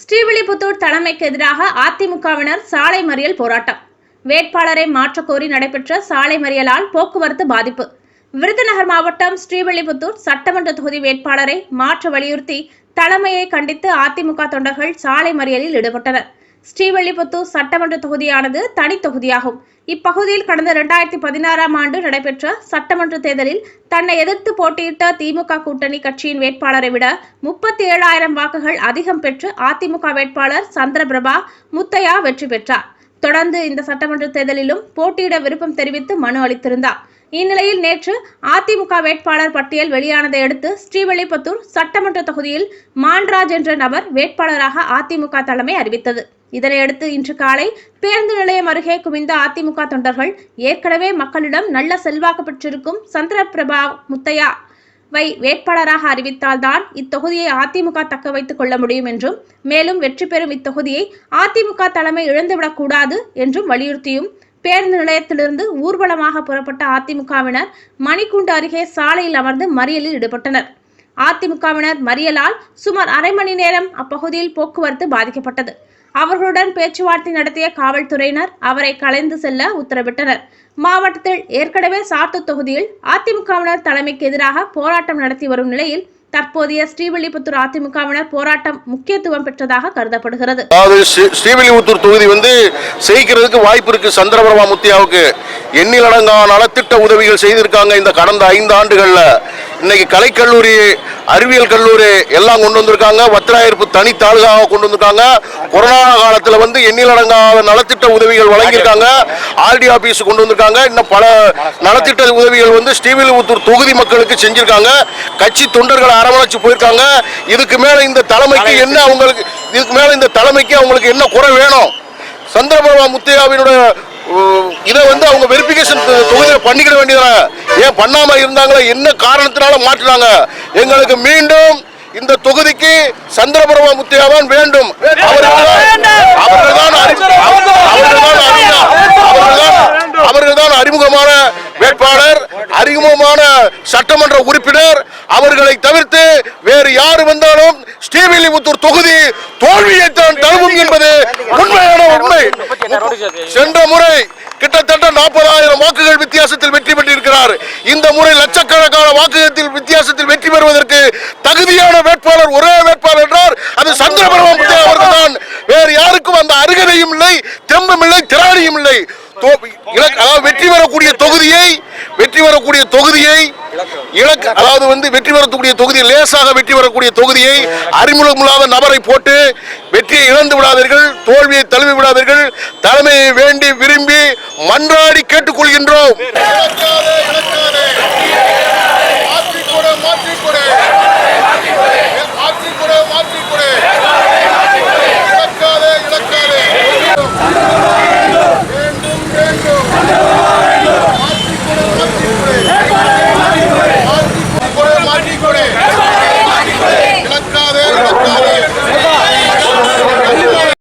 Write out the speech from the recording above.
ஸ்ரீவில்லிபுத்தூர் தலைமைக்கு எதிராக அதிமுகவினர் சாலை மறியல் போராட்டம். வேட்பாளரை மாற்றக்கோரி நடைபெற்ற சாலை மறியலால் போக்குவரத்து பாதிப்பு. விருதுநகர் மாவட்டம் ஸ்ரீவில்லிபுத்தூர் சட்டமன்ற தொகுதி வேட்பாளரை மாற்ற வலியுறுத்தி தலைமையை கண்டித்து அதிமுக தொண்டர்கள் சாலை மறியலில் ஈடுபட்டனர். ஸ்ரீவில்லிபுத்தூர் சட்டமன்ற தொகுதியானது தனி தொகுதியாகும். இப்பகுதியில் கடந்த இரண்டாயிரத்தி பதினாறாம் ஆண்டு நடைபெற்ற சட்டமன்ற தேர்தலில் தன்னை எதிர்த்து போட்டியிட்ட திமுக கூட்டணி கட்சியின் வேட்பாளரை விட முப்பத்தி ஏழாயிரம் வாக்குகள் அதிகம் பெற்று அதிமுக வேட்பாளர் சந்திரபிரபா முத்தையா வெற்றி பெற்றார். தொடர்ந்து இந்த சட்டமன்ற தேர்தலிலும் போட்டியிட விருப்பம் தெரிவித்து மனு அளித்திருந்தார். இந்நிலையில் நேற்று அதிமுக வேட்பாளர் பட்டியல் வெளியானதை அடுத்து ஸ்ரீவில்லிபுத்தூர் சட்டமன்ற தொகுதியில் மான்ராஜ் என்ற நபர் வேட்பாளராக அதிமுக தலைமை அறிவித்தது. இதனையடுத்து இன்று காலை பேருந்து நிலையம் அருகே குவிந்த அதிமுக தொண்டர்கள் ஏற்கனவே மக்களிடம் நல்ல செல்வாக்கு பெற்றிருக்கும் சந்திரபிரபா முத்தையா வை வேட்பாளராக அறிவித்தால்தான் இத்தொகுதியை அதிமுக தக்க வைத்துக் கொள்ள முடியும் என்றும் மேலும் வெற்றி பெறும் இத்தொகுதியை அதிமுக தலைமை இழந்துவிடக் கூடாது என்றும் வலியுறுத்தியும் பேருந்து நிலையத்திலிருந்து ஊர்வலமாக புறப்பட்ட அதிமுகவினர் மணிக்குண்டு அருகே சாலையில் அமர்ந்து மறியலில் ஈடுபட்டனர். அதிமுகவினர் மறியலால் சுமார் அரை மணி நேரம் அப்பகுதியில் போக்குவரத்து பாதிக்கப்பட்டது. அவர்களுடன் பேச்சுவார்த்தை நடத்திய காவல்துறையினர் அவரை கலைந்து செல்ல உத்தரவிட்டனர். மாவட்டத்தில் ஏற்கனவே சாத்து தொகுதியில் அதிமுகவினர் தலைமைக்கு எதிராக போராட்டம் நடத்தி வரும் நிலையில் தற்போதைய ஸ்ரீவில்லிபுத்தூர் அதிமுகவினர் போராட்டம் முக்கியத்துவம் பெற்றதாக கருதப்படுகிறது. அதாவது ஸ்ரீவில்லிபுத்தூர் தொகுதி வந்து செய்கிறதுக்கு வாய்ப்பு இருக்கு சந்திரபிரபா முத்தியாவுக்கு. எண்ணிலடங்கா நலத்திட்ட உதவிகள் செய்திருக்காங்க இந்த கடந்த ஐந்து ஆண்டுகள்ல. இன்னைக்கு கலைக்கல்லூரி அறிவியல் கல்லூரி எல்லாம் கொண்டு வந்திருக்காங்க. வத்திராயிருப்பு தனி தாலுகாவை கொண்டு வந்திருக்காங்க. கொரோனா காலத்தில் வந்து எண்ணிலடங்காத நலத்திட்ட உதவிகள் வழங்கியிருக்காங்க. ஆர்டி ஆபீஸ் கொண்டு வந்திருக்காங்க. இன்னும் பல நலத்திட்ட உதவிகள் வந்து ஸ்ரீவில்லிபுத்தூர் தொகுதி மக்களுக்கு செஞ்சிருக்காங்க. கட்சி தொண்டர்களை அரவணைச்சு போயிருக்காங்க. இதுக்கு மேல இந்த தலைமைக்கு என்ன அவங்களுக்கு இதுக்கு மேல இந்த தலைமைக்கு அவங்களுக்கு என்ன குறை வேணும்? சந்திரபாபா முத்தையாவினுடைய இதை வந்து அவங்க வெரிஃபிகேஷன் தொகுதியில் பண்ணிக்கிட வேண்டியதானே ஏன் பண்ணாம இருந்தாங்களா? என்ன காரணத்தினால மாற்றினாங்க? எங்களுக்கு மீண்டும் இந்த தொகுதிக்கு சந்திரபிரபா முத்தையாவான் வேண்டும். அவர்கள்தான் அறிமுகமான வேட்பாளர் அறிமுகமான சட்டமன்ற உறுப்பினர். அவர்களை தவிர்த்து வேறு யாரு வந்தாலும் ஸ்ரீவில்லிபுத்தூர் தொகுதி தோல்வியைத்தான் தழுவும் என்பது உண்மையான உண்மை. சென்ற முறை கிட்டத்தட்ட நாற்பதாயிரம் வாக்குகள் வித்தியாசத்தில் வெற்றி பெற்றிருக்கிறார் இந்த முறை லட்சக்கணக்கான வாக்குகள் வித்தியாசத்தில் வெற்றி பெறுவதற்கு தகுதியான வேட்பாளர் ஒரே வேட்பாளர் என்றார் அது சந்திரபிரபா அவர்கள் அவர்கள்தான். வேறு யாருக்கும் அந்த அருகதையும் இல்லை தெம்பும் இல்லை திராணியும் இல்லை. வெற்றி பெறக்கூடிய தொகுதியை வெற்றி பெறக்கூடிய தொகுதியை இலக்கு அதாவது வந்து வெற்றி பெறக்கூடிய தொகுதி லேசாக வெற்றி பெறக்கூடிய தொகுதியை அறிமுகமில்லாத நபரை போட்டு வெற்றியை இழந்து விடாதீர்கள் தோல்வியை தழுவி விடாதீர்கள். தலைமையை வேண்டி விரும்பி மன்றாடி கேட்டுக்கொள்கின்றோம்.